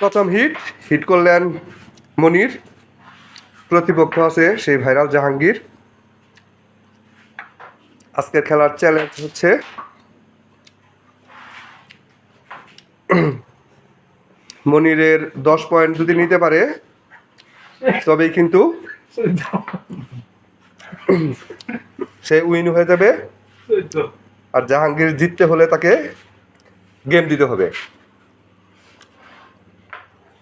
প্রথম hit hit করলেন মনির। প্রতিপক্ষ আছে সেই ভাইরাল জাহাঙ্গীর। আজকের খেলার চ্যালেঞ্জ হচ্ছে মনিরের দশ পয়েন্ট যদি নিতে পারে, তবেই কিন্তু সে উইন হয়ে যাবে। আর জাহাঙ্গীর জিততে হলে তাকে গেম দিতে হবে।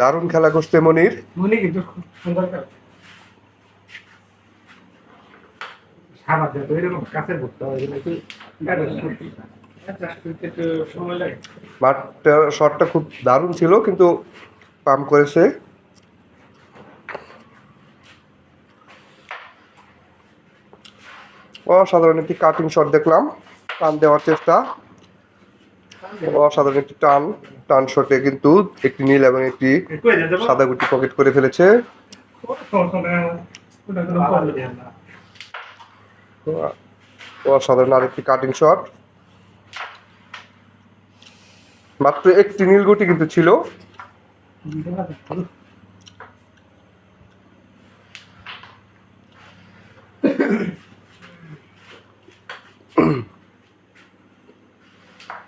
দারুণ খেলা করছে মনির। কিন্তু সুন্দর খেলা। যত এরকম শটটা খুব দারুণ ছিল কিন্তু পাম্প করেছে। অসাধারণ একটি কাটিং শট দেখলাম। টান দেওয়ার চেষ্টা। অসাধারণ একটি টান টান শটে কিন্তু একটি নীল এবং একটি সাদা গুটি পকেট করে ফেলেছে। অসাধারণ আরেকটি কাটিং শট মাত্র একটি নীল গুটি কিন্তু ছিল।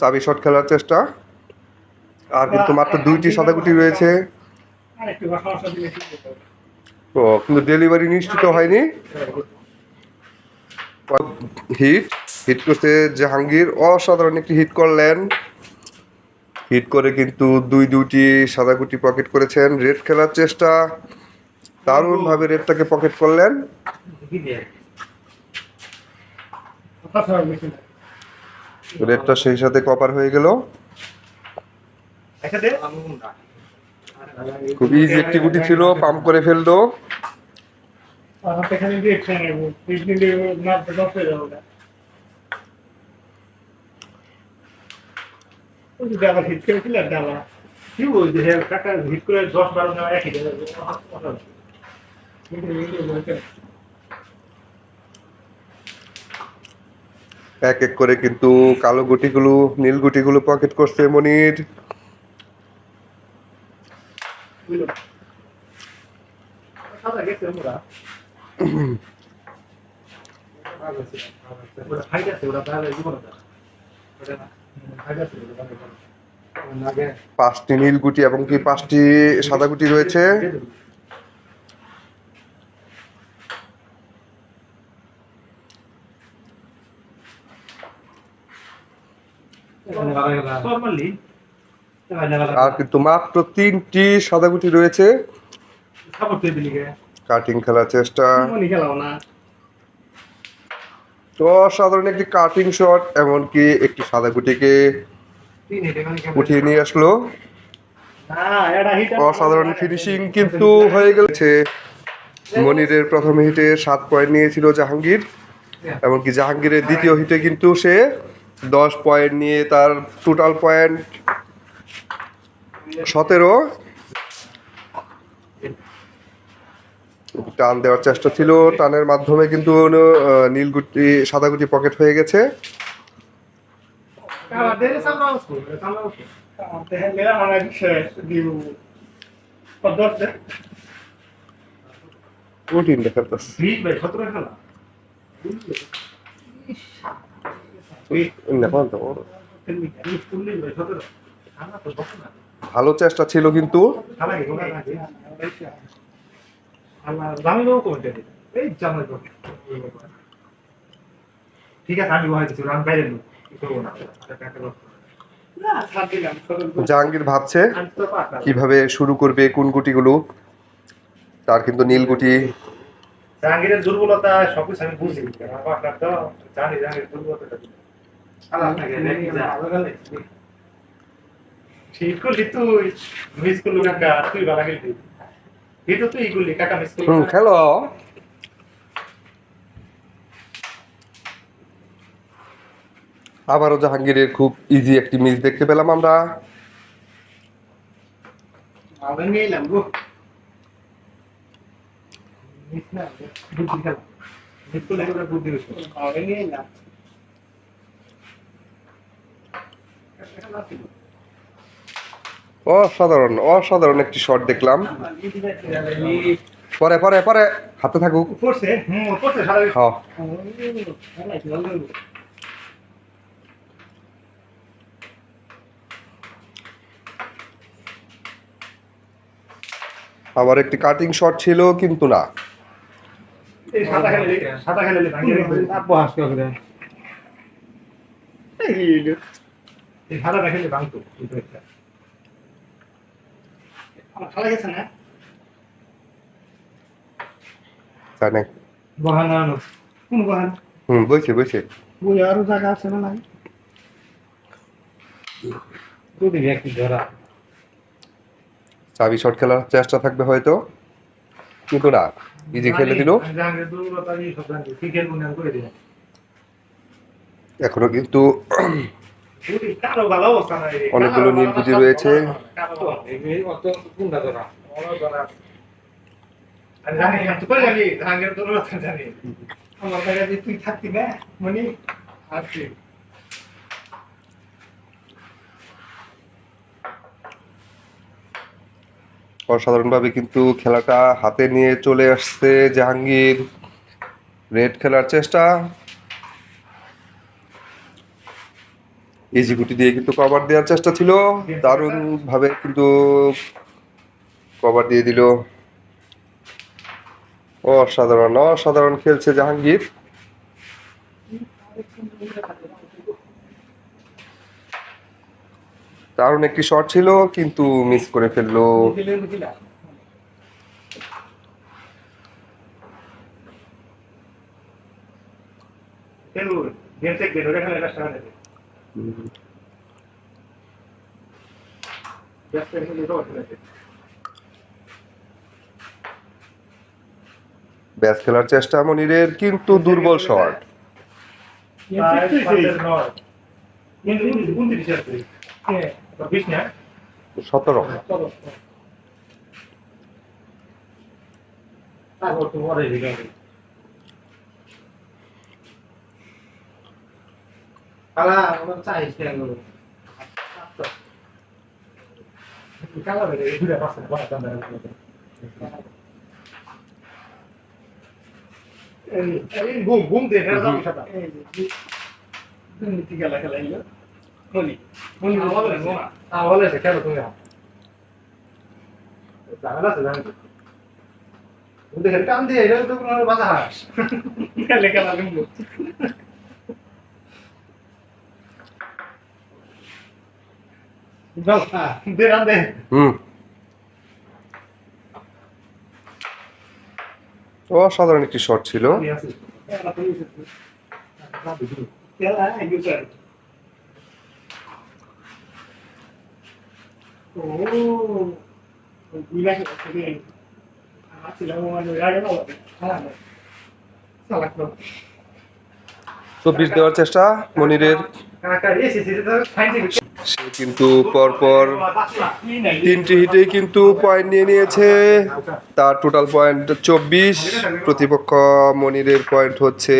চাবি শট খেলার চেষ্টা। আর কিন্তু মাত্র দুইটি সাদাগুটি রয়েছে। ও, কিন্তু ডেলিভারি নিশ্চিত হয়নি। হিট হিট করতে জাহাঙ্গীর অসাধারণ একটি হিট করলেন। হিট করে কিন্তু দুই দুইটি সাদাগুটি পকেট করেছেন। রেড খেলার চেষ্টা। দারুণভাবে রেডটাকে পকেট করলেন। রেডটা সেই সাথে কপার হয়ে গেল। একটা দে খুব ইজি একটি গুটি ছিল পাম্প করে ফেলল। হয়ে হিট করে দশ বারো নেওয়া একই এক এক করে কিন্তু কালো গুটিগুলো, নীল গুটিগুলো পকেট করছে মনির। পাঁচটি নীল গুটি এবং কি পাঁচটি সাদা গুটি রয়েছে? আর কিন্তু মাত্র তিনটি সাদা গুটি রয়েছে কাটিং খেলার চেষ্টা। মনি খেলাও না। তো অসাধারণ একটি কাটিং শট এমনকি একটি সাদা গুটিকে মানে উঠিয়ে নিয়ে আসলো। অসাধারণ ফিনিশিং কিন্তু হয়ে গেছে। মনিরের প্রথম হিটে সাত পয়েন্ট নিয়েছিল জাহাঙ্গীর। এমনকি জাহাঙ্গীরের দ্বিতীয় হিটে কিন্তু সে দশ পয়েন্ট নিয়ে তার টোটাল পয়েন্ট সতেরো। টান দেওয়ার চেষ্টা ছিল, টানের মাধ্যমে কিন্তু নীলগুটি সাদা গুটি পকেট হয়ে গেছে। দেখাতেছে তো ভালো চেষ্টা ছিল কিন্তু। গোলা ঠিক আছে আমি দিচ্ছি আমি বাইরে জাহাঙ্গীর ভাবছে কীভাবে শুরু করবে কোন গুটিগুলো তার কিন্তু নীল গুটি। জাহাঙ্গীরের দুর্বলতা সবকিছু আমি বুঝি আপনার তো জানি জাহাঙ্গীর দুর্বলতা ঠিক করলি তুই মিস করলু কাকা তুই ভালো খেলবি। এই তুই করলি কাকা মিস করলি খেলো। আবারও জাহাঙ্গীরের খুব ইজি একটি মিস দেখতে পেলাম আমরা। আমরা নিয়ে এলাম গো। মিস না বুদ্ধি খেলা। মিস করলে এবার বুদ্ধি হচ্ছে আমরা নিয়ে এলাম অসাধারণ অসাধারণ একটি শট দেখলাম। পরে পরে পরে হাতে থাকুক। হ্যাঁ আবার একটি কাটিং শট ছিল কিন্তু না। এই সাদা এই সাদা খেলে ভাঙতো দুটো একটা আমার খেলা গেছে না? তাই না আনো কোন বাহান হুম বইছে বইছে। বই আরও জায়গা আছে না নাই? দুদিন একটি ধরা। চাবি শট খেলার চেষ্টা থাকবে হয়তো। কিন্তু না ইজি খেলে দিল? এখনও কিন্তু অনেকগুলো কারও নীল ভালো রয়েছে। অসাধারণভাবে কিন্তু খেলাটা হাতে নিয়ে চলে আসছে জাহাঙ্গীর রেড খেলার চেষ্টা ইজি গুটি দিয়ে কিন্তু কভার দেওয়ার চেষ্টা ছিল। দারুণ ভাবে কিন্তু কভার দিয়ে দিল। অসাধারণ অসাধারণ খেলছে জাহাঙ্গীর। দারুণ একটি শট ছিল, কিন্তু মিস করে ফেলল। গেম থেকে বের হয়ে হবে ব্যাস খেলার চেষ্টা মনিরের কিন্তু দুর্বল শট। সতেরো। কালা আমার চাইছ কেন ঘুম ঘুম দিয়ে ফেরা যাবে সাদা দুর্নীতি খেলা খেলাইলো বলি বলি। ভালো লাগে না হ্যাঁ খেলো তুমি। ঝামেলা আছে জানি দেখে টান দিয়ে এটা তো কোনো বাধা হাস খেলে খেলা কিন্তু যাও দে রান দে হুম অসাধারণ একটি শট ছিল মানে চব্বিশ দেওয়ার চেষ্টা মনিরের সে কিন্তু পরপর তিনটি হিটেই কিন্তু পয়েন্ট নিয়ে নিয়েছে। তার টোটাল পয়েন্ট চব্বিশ, প্রতিপক্ষ মনিরের পয়েন্ট হচ্ছে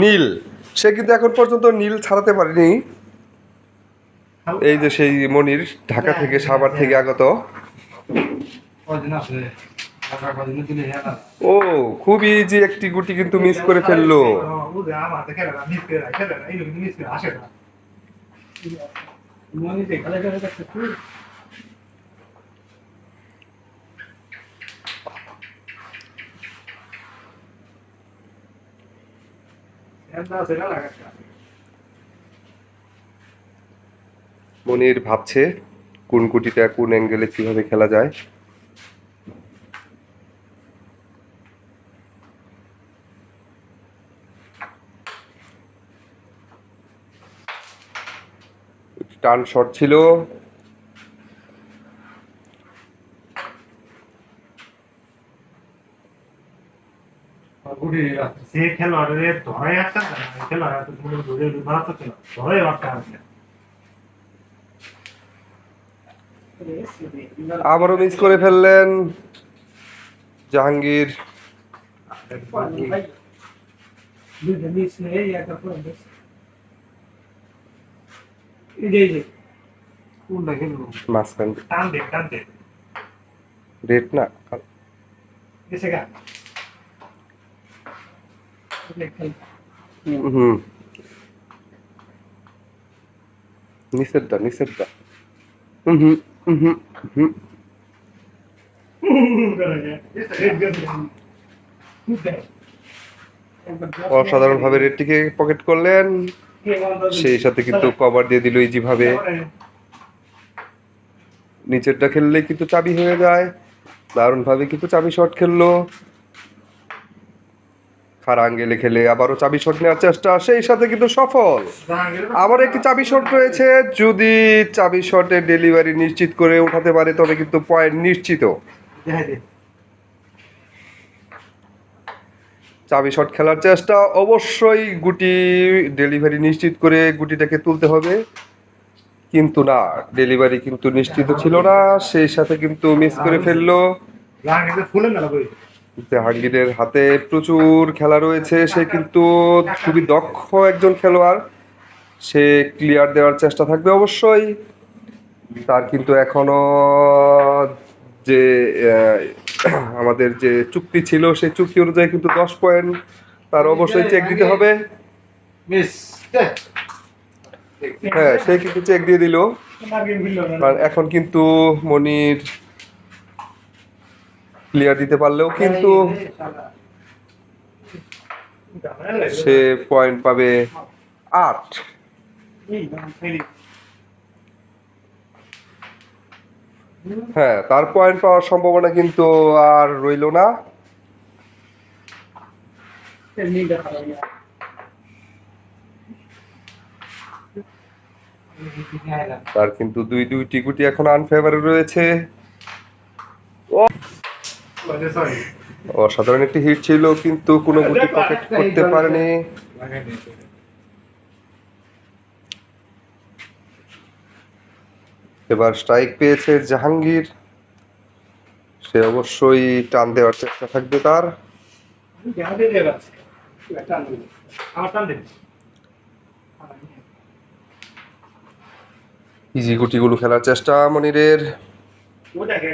নীল। সে কিন্তু এখন পর্যন্ত নীল ছাড়াতে পারেনি। এই যে সেই মনির ঢাকা থেকে সাভার থেকে আগত। ও, খুব ইজি একটি গুটি কিন্তু মিস করে ফেলল। মনির ভাবছে কোন কুটিটা কোন অ্যাঙ্গেলে কীভাবে খেলা যায়। টান শট ছিল। সে খেলোয়াড়ের ধরে একটা না খেলোয়াড় তো মারাত্মক ছিল ধরে একটা আবারও মিস করে ফেললেন জাহাঙ্গীর দুইটা মিস নেই একটা পুরো মিস এই যে এই যে কোনটা খেলব মাঝখান। না? গা। খেল। হুম। নিষেধটা নিষেধটা। হুম হুম হুম হুম অসাধারণভাবে রেডটিকে পকেট করলেন। সেই সাথে কিন্তু কভার দিয়ে দিল ইজি ভাবে নিচেরটা খেললে কিন্তু চাবি হয়ে যায়। দারুণভাবে কিন্তু চাবি শট খেললো। খারাঙ্গেলে খেলে আবারও চাবি শট নেওয়ার চেষ্টা, সেই সাথে কিন্তু সফল। আবার একটি চাবি শট রয়েছে। যদি চাবি শটে ডেলিভারি নিশ্চিত করে উঠাতে পারে, তবে কিন্তু পয়েন্ট নিশ্চিত। চাবি শট খেলার চেষ্টা অবশ্যই গুটি ডেলিভারি নিশ্চিত করে গুটিটাকে তুলতে হবে। কিন্তু না, ডেলিভারি কিন্তু নিশ্চিত ছিল না, সেই সাথে কিন্তু মিস করে ফেলল। জাহাঙ্গীরের হাতে প্রচুর খেলা রয়েছে, সে কিন্তু খুবই দক্ষ একজন খেলোয়াড়। সে ক্লিয়ার দেওয়ার চেষ্টা থাকবে অবশ্যই। তার কিন্তু এখনও যে আমাদের যে চুক্তি ছিল সেই চুক্তি অনুযায়ী কিন্তু দশ পয়েন্ট তার অবশ্যই চেক দিতে হবে। হ্যাঁ সে কিন্তু চেক দিয়ে দিল। আর এখন কিন্তু মনির ক্লিয়ার দিতে পারলেও কিন্তু সে পয়েন্ট পাবে আট। হ্যাঁ তার পয়েন্ট পাওয়ার সম্ভাবনা কিন্তু আর রইল না। তার কিন্তু দুই দুইটি গুটি এখন আনফেভারে রয়েছে। অসাধারণ একটি হিট ছিল, কিন্তু কোনো গুটি পকেট করতে পারেনি। এবার স্ট্রাইক পেয়েছে জাহাঙ্গীর। সে অবশ্যই টান দেওয়ার চেষ্টা থাকবে তার। ইজি গুটিগুলো খেলার চেষ্টা মনিরের। ওটা কে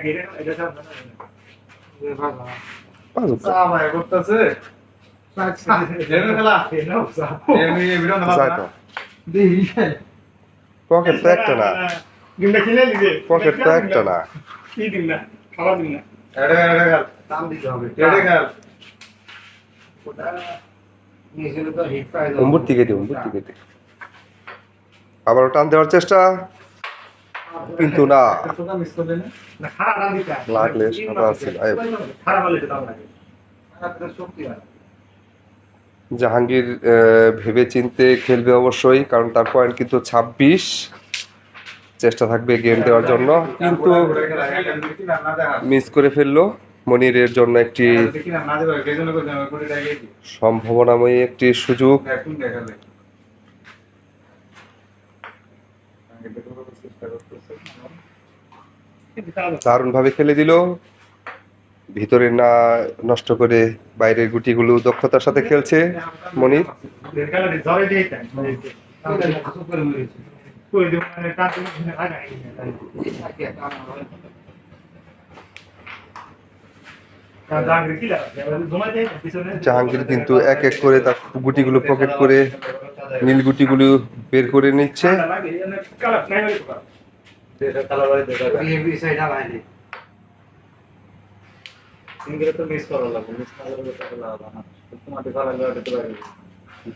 না অম্বুর দিকে অম্বুর দিকে দিই আবারও টান দেওয়ার চেষ্টা। কিন্তু না। লাগলে সাদা আছে, জাহাঙ্গীর ভেবে চিনতে খেলবে অবশ্যই কারণ তার পয়েন্ট কিন্তু ছাব্বিশ। চেষ্টা থাকবে গেম দেওয়ার জন্য। কিন্তু মিস করে ফেলল মনিরের জন্য একটি সম্ভাবনাময়ী একটি সুযোগ। দারুণভাবে খেলে দিল। ভিতরে না নষ্ট করে বাইরের গুটিগুলো দক্ষতার সাথে খেলছে মনির। মানে জাহাঙ্গীর কিন্তু এক এক করে তার গুটিগুলো পকেট করে নীল গুটিগুলো বের করে নিচ্ছে।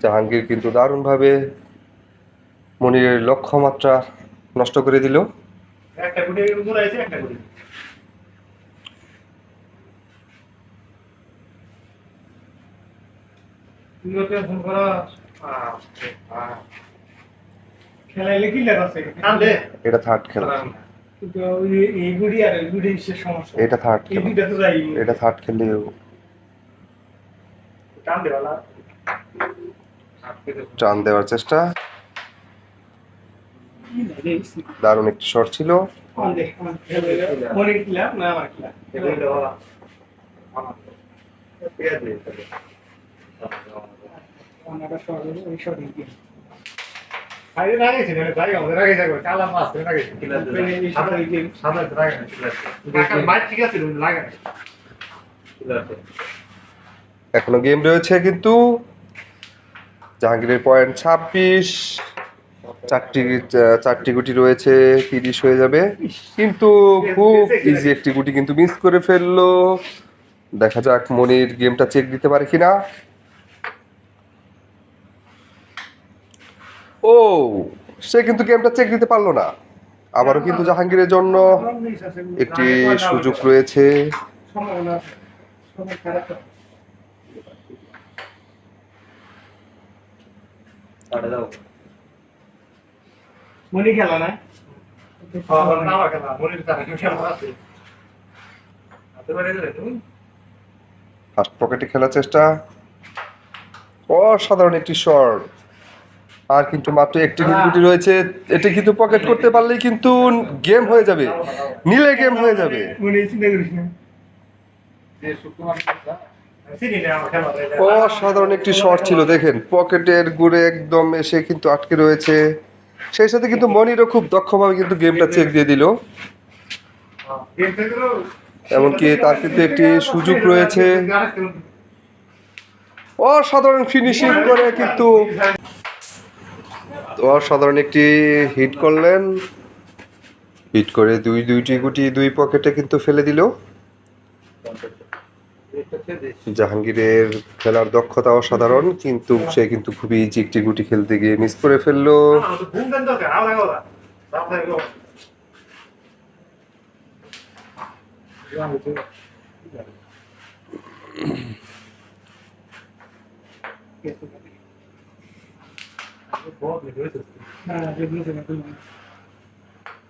জাহাঙ্গীর কিন্তু দারুণভাবে মনিরের লক্ষ্যমাত্রা নষ্ট করে দিল। এটা থার্ড খেলা। কিন্তু এই গুড়ি আর এই গুড়ি সমস্যা। এটা থার্ড খেলা। এটা থার্ড খেললেও টান দেওয়ার চেষ্টা। দারুণ একটি শট ছিল। এখনও গেম রয়েছে কিন্তু জাহাঙ্গীরের পয়েন্ট ছাব্বিশ। চারটি চারটি গুটি রয়েছে, তিরিশ হয়ে যাবে। কিন্তু খুব ইজি একটি গুটি কিন্তু মিস করে ফেলল। দেখা যাক মনির গেমটা চেক দিতে পারে কিনা। ও, সে কিন্তু গেমটা চেক দিতে পারল না। আবারও কিন্তু জাহাঙ্গীরের জন্য একটি সুযোগ রয়েছে। মনি খেলা না? খেলা মনির খেলা আছে ফার্স্ট পকেটে খেলার চেষ্টা। অসাধারণ একটি শট আর কিন্তু মাত্র একটি গুটি রয়েছে। এটা কিন্তু পকেট করতে পারলেই কিন্তু গেম হয়ে যাবে। নিলে গেম হয়ে যাবে। অসাধারণ একটি শট ছিল দেখেন। পকেটের গুড়ে একদম এসে কিন্তু আটকে রয়েছে। সেই সাথে কিন্তু মনিরও খুব দক্ষভাবে কিন্তু গেমটা চেক দিয়ে দিল। এমনকি তার কিন্তু একটি সুযোগ রয়েছে। অসাধারণ ফিনিশিং করে কিন্তু অসাধারণ একটি হিট করলেন। হিট করে দুই দুইটি গুটি দুই পকেটে কিন্তু ফেলে দিল। জাহাঙ্গীরের খেলার দক্ষতা অসাধারণ, কিন্তু সে কিন্তু খুবই একটি গুটি খেলতে গিয়ে মিস করে ফেলল। আলাদা কথা তাড়াতাড়ি করো। হ্যাঁ, যেগুলো আছে না, তুমি।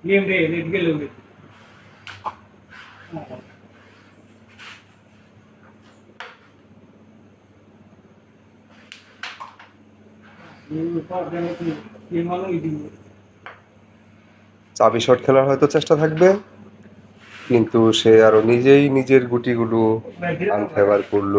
নিয়ম রে, রেড গেলে হবে। হ্যাঁ। এই পর যেন তুমি এই মানুষই দিবে। চাবি শট খেলার হয়তো চেষ্টা থাকবে কিন্তু সে আরও নিজেই নিজের গুটিগুলো আনফেভার করল?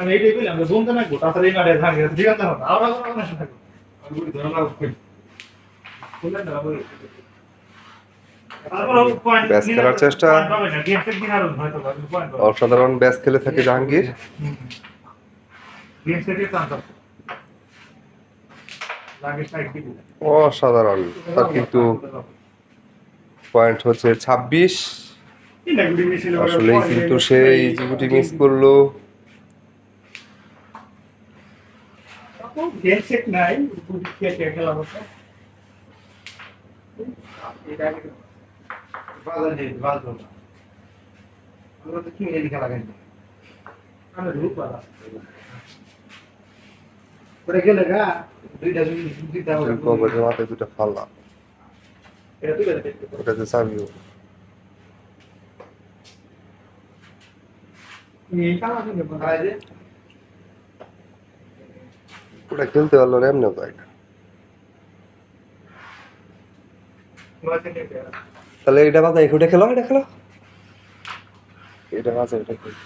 আমি যে না গো, তাড়াতাড়ি মাঠে থাকবে, ঠিক আছে না, বলি। তারপর ও point ব্যাস খেলার চেষ্টা। অসাধারণ ব্যাস খেলে থাকে জাহাঙ্গীর। অসাধারণ তার কিন্তু পয়েন্ট হচ্ছে ছাব্বিশ আসলেই কিন্তু সে ইজি গুটি মিস করল নাই গুটি খেয়ে খেলা হতো আমি রূপ পালা পরে গেলে গা দুইটা ফাল্লা বলা। যে ওটা খেলতে পারল না এমনিও তাহলে এটা বাজা এই খুঁটে খেলাম এটা খেলো। এটা বাজা এটা খেলো।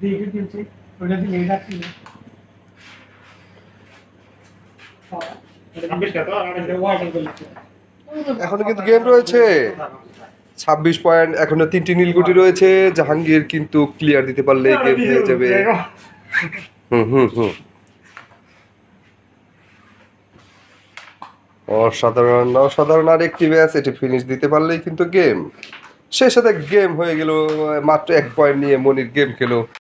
দেখে দিয়েছি ওটা দিয়ে রাখছি এখনও কিন্তু গেম রয়েছে। ছাব্বিশ পয়েন্ট এখনও তিনটি নীলগুটি রয়েছে। জাহাঙ্গীর কিন্তু ক্লিয়ার দিতে পারলে গেম হয়ে যাবে। হুম হুম হুম। অসাধারণ অসাধারণ আর একটি ম্যাচ এটি ফিনিশ দিতে পারলেই কিন্তু গেম সেই সাথে গেম হয়ে গেল মাত্র এক পয়েন্ট নিয়ে মনির গেম খেলো।